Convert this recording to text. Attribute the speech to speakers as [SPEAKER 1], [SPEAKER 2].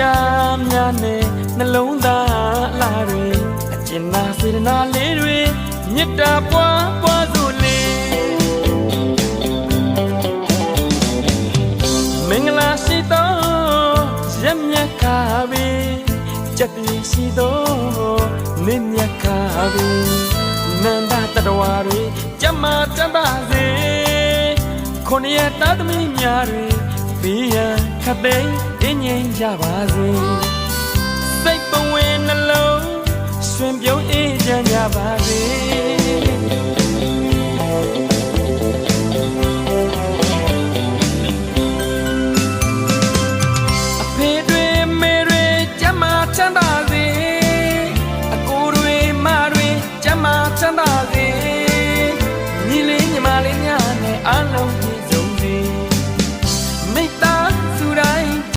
[SPEAKER 1] ရားများနဲ့နှလုံးသားအလားတွေအကျဉ်းနာစေတနာလေးတွေမေတ္တာပွားပွားစုလေးမင်္ဂလာရှိသောရက်မြတ်ခါပြီကြက်တည်ရှိသောနေမြတ်ခါပြီနန္ဒတတဝါတွေကြမ်းမာကြမ်းပါစေခொနရဲ့တာသမီများတွေဘီးရန်ခတ်သိမ်း တင်းငိမ်ကြပါစေစိတ်ပဝင်နှလုံးရှင်ပြုံးအေးချမ်းကြပါစေ